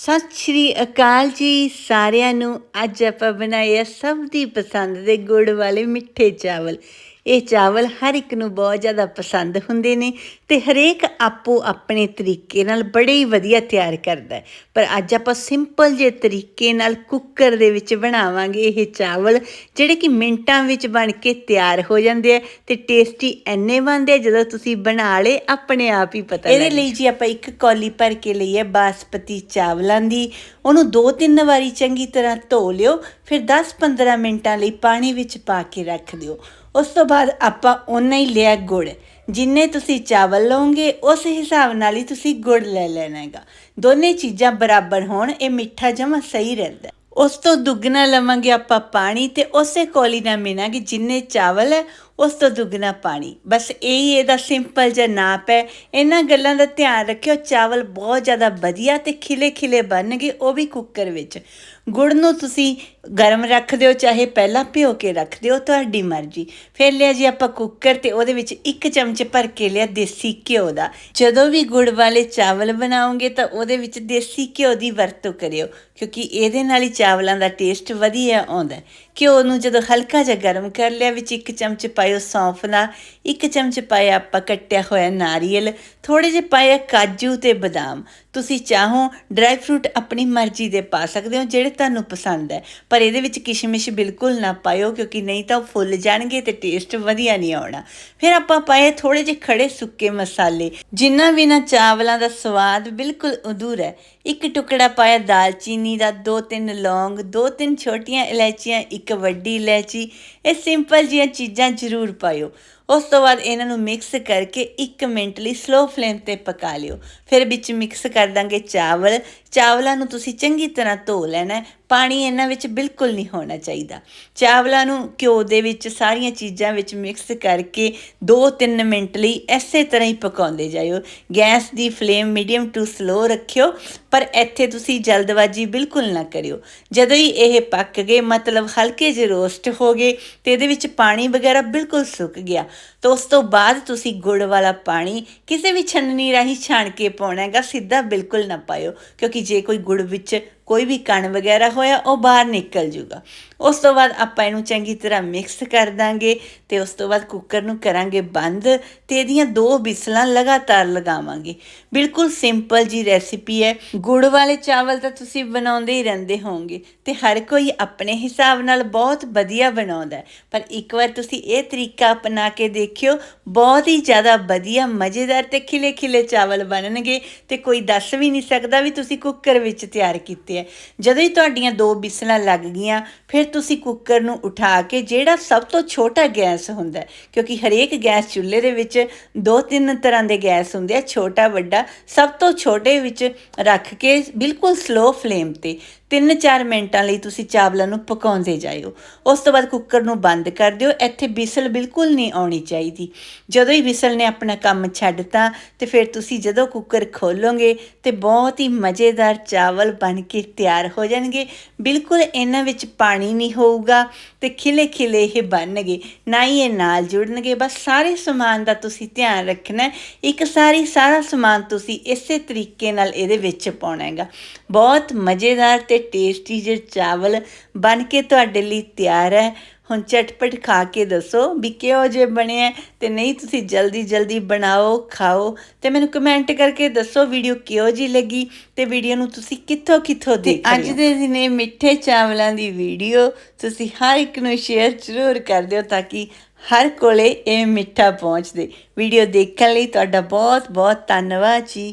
ਸਤਿ ਸ਼੍ਰੀ ਅਕਾਲ ਜੀ ਸਾਰਿਆਂ ਨੂੰ। ਅੱਜ ਆਪਾਂ ਬਣਾਏ ਆ ਸਭ ਦੀ ਪਸੰਦ ਦੇ ਗੁੜ ਵਾਲੇ ਮਿੱਠੇ ਚਾਵਲ। ਇਹ ਚਾਵਲ ਹਰ ਇੱਕ ਨੂੰ ਬਹੁਤ ਜ਼ਿਆਦਾ ਪਸੰਦ ਹੁੰਦੇ ਨੇ ਤੇ ਹਰੇਕ ਆਪੋ ਆਪਣੇ ਤਰੀਕੇ ਨਾਲ ਬੜੇ ਹੀ ਵਧੀਆ ਤਿਆਰ ਕਰਦਾ ਹੈ। ਪਰ ਅੱਜ ਆਪਾਂ ਸਿੰਪਲ ਜੇ ਤਰੀਕੇ ਨਾਲ ਕੁੱਕਰ ਦੇ ਵਿੱਚ ਬਣਾਵਾਂਗੇ ਇਹ ਚਾਵਲ ਜਿਹੜੇ ਕਿ ਮਿੰਟਾਂ ਵਿੱਚ ਬਣ ਕੇ ਤਿਆਰ ਹੋ ਜਾਂਦੇ ਆ ਤੇ ਟੇਸਟੀ ਐਨੇ ਬਣਦੇ ਆ ਜਦੋਂ ਤੁਸੀਂ ਬਣਾ ਲੇ ਆਪਣੇ ਆਪ ਹੀ ਪਤਾ ਇਹਦੇ ਲਈ ਜੀ ਆਪਾਂ ਇੱਕ ਕੌਲੀ ਭਰ ਕੇ ਲਈ ਹੈ ਬਾਸਪਤੀ ਚਾਵਲਾਂ ਦੀ। ਉਹਨੂੰ ਦੋ ਤਿੰਨ ਵਾਰੀ ਚੰਗੀ ਤਰ੍ਹਾਂ ਧੋ ਲਿਓ ਫਿਰ 10-15 ਮਿੰਟਾਂ ਲਈ ਪਾਣੀ ਵਿੱਚ ਪਾ ਕੇ ਰੱਖ ਦਿਓ। ਉਸ ਤੋਂ ਬਾਅਦ ਆਪਾਂ ਓਨਾ ਹੀ ਲਿਆ ਗੁੜ। ਜਿੰਨੇ ਤੁਸੀਂ ਚਾਵਲ ਲਓਗੇ, ਉਸ ਹਿਸਾਬ ਨਾਲ ਹੀ ਤੁਸੀਂ ਗੁੜ ਲੈ ਲੈਣਾ ਹੈਗਾ। ਦੋਨੇ ਚੀਜ਼ਾਂ ਬਰਾਬਰ ਹੋਣ, ਇਹ ਮਿੱਠਾ ਜਮਾ ਸਹੀ ਰਹਿੰਦਾ ਉਸ ਤੋਂ ਦੁੱਗਣਾ ਲਵਾਂਗੇ ਆਪਾਂ ਪਾਣੀ ਤੇ ਉਸੇ ਕੋਲੀ ਨਾਲ ਮਿਣਾਂਗੇ ਜਿੰਨੇ ਚਾਵਲ ਹੈ, ਉਸ ਤੋਂ ਦੁੱਗਣਾ ਪਾਣੀ। ਬਸ ਇਹੀ ਇਹਦਾ ਸਿੰਪਲ ਜਿਹਾ ਨਾਪ ਹੈ। ਇਹਨਾਂ ਗੱਲਾਂ ਦਾ ਧਿਆਨ ਰੱਖਿਓ, ਚਾਵਲ ਬਹੁਤ ਜ਼ਿਆਦਾ ਵਧੀਆ ਤੇ ਖਿਲੇ ਖਿਲੇ ਬਣਨਗੇ, ਉਹ ਵੀ ਕੁੱਕਰ ਵਿੱਚ। ਗੁੜ ਨੂੰ ਤੁਸੀਂ ਗਰਮ ਰੱਖ ਦਿਓ, ਚਾਹੇ ਪਹਿਲਾਂ ਭਿਓ ਕੇ ਰੱਖ ਦਿਓ, ਤੁਹਾਡੀ ਮਰਜ਼ੀ। ਫਿਰ ਲਿਆ ਜੀ ਆਪਾਂ ਕੁੱਕਰ ਤੇ ਉਹਦੇ ਵਿੱਚ ਇੱਕ ਚਮਚ ਭਰ ਕੇ ਲਿਆ ਦੇਸੀ ਘਿਓ ਦਾ। ਜਦੋਂ ਵੀ ਗੁੜ ਵਾਲੇ ਚਾਵਲ ਬਣਾਓਗੇ ਤਾਂ ਉਹਦੇ ਵਿੱਚ ਦੇਸੀ ਘਿਓ ਦੀ ਵਰਤੋਂ ਕਰਿਓ, ਕਿਉਂਕਿ ਇਹਦੇ ਨਾਲ ਹੀ ਚਾਵਲਾਂ ਦਾ ਟੇਸਟ ਵਧੀਆ ਆਉਂਦਾ ਘਿਓ ਨੂੰ ਜਦੋਂ ਹਲਕਾ ਜਿਹਾ ਗਰਮ ਕਰ ਲਿਆ, ਵਿੱਚ ਇੱਕ ਚਮਚ ਪਾਇਓ ਸੌਂਫ ਦਾ ਇੱਕ ਚਮਚ ਪਾਇਆ ਆਪਾਂ ਕੱਟਿਆ ਹੋਇਆ ਨਾਰੀਅਲ ਥੋੜੇ ਜਿਹੇ ਪਾਇਆ ਕਾਜੂ ਤੇ ਬਦਾਮ। ਤੁਸੀਂ ਚਾਹੋ ਡਰਾਈ ਫਰੂਟ ਆਪਣੀ ਮਰਜ਼ੀ ਦੇ ਪਾ ਸਕਦੇ ਹੋ, ਜਿਹੜੇ ਤੁਹਾਨੂੰ ਪਸੰਦ ਹੈ। ਪਰ ਇਹਦੇ ਵਿੱਚ ਕਿਸ਼ਮਿਸ਼ ਬਿਲਕੁਲ ਨਾ ਪਾਇਓ, ਕਿਉਂਕਿ ਨਹੀਂ ਤਾਂ ਉਹ ਫੁੱਲ ਜਾਣਗੇ ਤੇ ਟੇਸਟ ਵਧੀਆ ਨਹੀਂ ਆਉਣਾ। ਫਿਰ ਆਪਾਂ ਪਾਏ ਥੋੜੇ ਜਿਹੇ ਖੜੇ ਸੁੱਕੇ ਮਸਾਲੇ ਜਿਨ੍ਹਾਂ ਬਿਨਾਂ ਚਾਵਲਾਂ ਦਾ ਸਵਾਦ ਬਿਲਕੁਲ ਅਧੂਰਾ ਹੈ। ਇੱਕ ਟੁਕੜਾ ਪਾਇਆ ਦਾਲਚੀਨੀ ਦਾ ਦੋ ਤਿੰਨ ਲੌਂਗ, ਦੋ ਤਿੰਨ ਛੋਟੀਆਂ ਇਲਾਇਚੀਆਂ, ਇੱਕ ਵੱਡੀ ਇਲਾਇਚੀ, ਇਹ ਸਿੰਪਲ ਜਿਹੀਆਂ ਚੀਜ਼ਾਂ ਜ਼ਰੂਰ ਪਾਇਓ। ਉਸ ਤੋਂ ਬਾਅਦ ਇਹਨਾਂ ਨੂੰ ਮਿਕਸ ਕਰਕੇ 1 ਮਿੰਟ ਲਈ ਸਲੋ ਫਲੇਮ ਤੇ ਪਕਾ ਲਿਓ। ਫਿਰ ਵਿੱਚ ਮਿਕਸ ਕਰ ਦਾਂਗੇ ਚਾਵਲ। ਚਾਵਲਾਂ ਨੂੰ ਤੁਸੀਂ ਚੰਗੀ ਤਰ੍ਹਾਂ ਧੋ ਲੈਣਾ ਪਾਣੀ ਇਹਨਾਂ ਵਿੱਚ ਬਿਲਕੁਲ ਨਹੀਂ ਹੋਣਾ ਚਾਹੀਦਾ। ਚਾਵਲਾਂ ਨੂੰ ਘਿਓ ਦੇ ਵਿੱਚ ਸਾਰੀਆਂ ਚੀਜ਼ਾਂ ਵਿੱਚ ਮਿਕਸ ਕਰਕੇ 2-3 ਮਿੰਟ ਲਈ ਇਸੇ ਤਰ੍ਹਾਂ ਹੀ ਪਕਾਉਂਦੇ ਜਾਇਓ। ਗੈਸ ਦੀ ਫਲੇਮ ਮੀਡੀਅਮ ਟੂ ਸਲੋ ਰੱਖਿਓ, ਪਰ ਇੱਥੇ ਤੁਸੀਂ ਜਲਦਬਾਜ਼ੀ ਬਿਲਕੁਲ ਨਾ ਕਰਿਓ। ਜਦੋਂ ਹੀ ਇਹ ਪੱਕ ਗਏ, ਮਤਲਬ ਹਲਕੇ ਜਿਹੇ ਰੋਸਟ ਹੋ ਗਏ ਤੇ ਇਹਦੇ ਵਿੱਚ ਪਾਣੀ ਵਗੈਰਾ ਬਿਲਕੁਲ ਸੁੱਕ ਗਿਆ। ਤਾਂ ਉਸ ਤੋਂ ਬਾਅਦ ਤੁਸੀਂ ਗੁੜ ਵਾਲਾ ਪਾਣੀ ਕਿਸੇ ਵੀ ਛੰਨਣੀ ਰਾਹੀਂ ਛਾਣ ਕੇ ਪਾਉਣਾ ਹੈਗਾ, ਸਿੱਧਾ ਬਿਲਕੁਲ ਨਾ ਪਾਇਓ, ਕਿਉਂਕਿ ਜੇ ਕੋਈ ਗੁੜ ਵਿੱਚ ਕੋਈ ਵੀ ਕਣ ਵਗੈਰਾ ਹੋਇਆ, ਉਹ ਬਾਹਰ ਨਿਕਲ ਜੂਗਾ। ਉਸ ਤੋਂ ਬਾਅਦ ਆਪਾਂ ਇਹਨੂੰ ਚੰਗੀ ਤਰ੍ਹਾਂ ਮਿਕਸ ਕਰ ਦਾਂਗੇ ਤੇ ਉਸ ਤੋਂ ਬਾਅਦ ਕੁੱਕਰ ਨੂੰ ਕਰਾਂਗੇ ਬੰਦ ਤੇ ਇਹਦੀਆਂ ਦੋ ਬਿਸਲਾਂ ਲਗਾਤਾਰ ਲਗਾਵਾਂਗੇ। ਬਿਲਕੁਲ ਸਿੰਪਲ ਜੀ ਰੈਸਿਪੀ ਹੈ। ਗੁੜ ਵਾਲੇ ਚਾਵਲ ਤਾਂ ਤੁਸੀਂ ਬਣਾਉਂਦੇ ਹੀ ਰਹਿੰਦੇ ਹੋਵੋਗੇ ਤੇ ਹਰ ਕੋਈ ਆਪਣੇ ਹਿਸਾਬ ਨਾਲ ਬਹੁਤ ਵਧੀਆ ਬਣਾਉਂਦਾ ਪਰ ਇੱਕ ਵਾਰ ਤੁਸੀਂ ਇਹ ਤਰੀਕਾ ਅਪਣਾ ਕੇ ਦੇਖਿਓ, ਬਹੁਤ ਹੀ ਜ਼ਿਆਦਾ ਵਧੀਆ, ਮਜ਼ੇਦਾਰ ਤੇ ਖਿਲੇ ਖਿਲੇ ਚਾਵਲ ਬਣਨਗੇ ਤੇ ਕੋਈ ਦੱਸ ਵੀ ਨਹੀਂ ਸਕਦਾ ਵੀ ਤੁਸੀਂ ਕੁੱਕਰ ਵਿੱਚ ਤਿਆਰ ਕੀਤੇ ਹੈ। ਜਦੋਂ ਹੀ ਤੁਹਾਡੀਆਂ ਦੋ ਬਿਸਲਾਂ ਲੱਗ ਗਈਆਂ, ਫਿਰ ਤੁਸੀਂ ਕੁੱਕਰ ਨੂੰ ਉਠਾ ਕੇ ਜਿਹੜਾ ਸਭ ਤੋਂ ਛੋਟਾ ਗੈਸ ਹੁੰਦਾ ਕਿਉਂਕਿ ਹਰੇਕ ਗੈਸ ਚੁੱਲ੍ਹੇ ਦੇ ਵਿੱਚ ਦੋ ਤਿੰਨ ਤਰ੍ਹਾਂ ਦੇ ਗੈਸ ਹੁੰਦੇ ਆ, ਛੋਟਾ, ਵੱਡਾ, ਸਭ ਤੋਂ ਛੋਟੇ ਵਿੱਚ ਰੱਖ ਕੇ ਬਿਲਕੁਲ ਸਲੋ ਫਲੇਮ ਤੇ 3-4 ਮਿੰਟਾਂ ਲਈ ਤੁਸੀਂ ਚਾਵਲਾਂ ਨੂੰ ਪਕਾਉਂਦੇ ਜਾਇਓ। ਉਸ ਤੋਂ ਬਾਅਦ ਕੁੱਕਰ ਨੂੰ ਬੰਦ ਕਰ ਦਿਓ, ਇੱਥੇ ਵਿਸਲ ਬਿਲਕੁਲ ਨਹੀਂ ਆਉਣੀ ਚਾਹੀਦੀ। ਜਦੋਂ ਹੀ ਵਿਸਲ ਨੇ ਆਪਣਾ ਕੰਮ ਛੱਡਤਾ, ਤੇ ਫਿਰ ਤੁਸੀਂ ਜਦੋਂ ਕੁੱਕਰ ਖੋਲੋਗੇ, ਤੇ ਬਹੁਤ ਹੀ ਮਜ਼ੇਦਾਰ ਚਾਵਲ ਬਣ ਕੇ ਤਿਆਰ ਹੋ ਜਾਣਗੇ। ਬਿਲਕੁਲ ਇਹਨਾਂ ਵਿੱਚ ਪਾਣੀ ਨਹੀਂ ਹੋਊਗਾ ਤੇ ਖਿਲੇ ਖਿਲੇ ਇਹ ਬਣਨਗੇ, ਨਾ ਹੀ ਇਹ ਨਾਲ ਜੁੜਨਗੇ। ਬਸ ਸਾਰੇ ਸਮਾਨ ਦਾ ਤੁਸੀਂ ਧਿਆਨ ਰੱਖਣਾ ਇੱਕ ਸਾਰੀ ਸਾਰਾ ਸਮਾਨ ਤੁਸੀਂ ਇਸੇ ਤਰੀਕੇ ਨਾਲ ਇਹਦੇ ਵਿੱਚ ਪਾਉਣਾ ਹੈਗਾ। ਬਹੁਤ ਮਜ਼ੇਦਾਰ ਤੇ ਟੇਸਟੀ ਜਿਹੇ ਚਾਵਲ ਬਣ ਕੇ ਤੁਹਾਡੇ ਲਈ ਤਿਆਰ ਹੈ। ਹੁਣ ਝਟਪਟ ਖਾ ਕੇ ਦੱਸੋ ਵੀ ਕਿਹੋ ਜਿਹੇ ਬਣੇ ਹੈ ਤੇ ਨਹੀਂ ਤੁਸੀਂ ਜਲਦੀ ਜਲਦੀ ਬਣਾਓ ਖਾਓ ਤੇ ਮੈਨੂੰ ਕਮੈਂਟ ਕਰਕੇ ਦੱਸੋ ਵੀਡੀਓ ਕਿਹੋ ਜੀ ਲੱਗੀ ਤੇ ਵੀਡੀਓ ਨੂੰ ਤੁਸੀਂ ਕਿੱਥੋਂ ਕਿੱਥੋਂ ਦੇਖ ਰਹੇ ਹੋ? ਅੱਜ ਦੇ ਦਿਨੇ ਮਿੱਠੇ ਚਾਵਲਾਂ ਦੀ ਵੀਡੀਓ ਤੁਸੀਂ ਹਰ ਇੱਕ ਨੂੰ ਸ਼ੇਅਰ ਜ਼ਰੂਰ ਕਰ ਦਿਓ ਤਾਂ ਕਿ ਹਰ ਕੋਲੇ ਇਹ ਮਿੱਠਾ ਪਹੁੰਚਦੇ ਵੀਡੀਓ ਦੇਖਣ ਲਈ ਤੁਹਾਡਾ ਬਹੁਤ ਬਹੁਤ ਧੰਨਵਾਦ ਜੀ।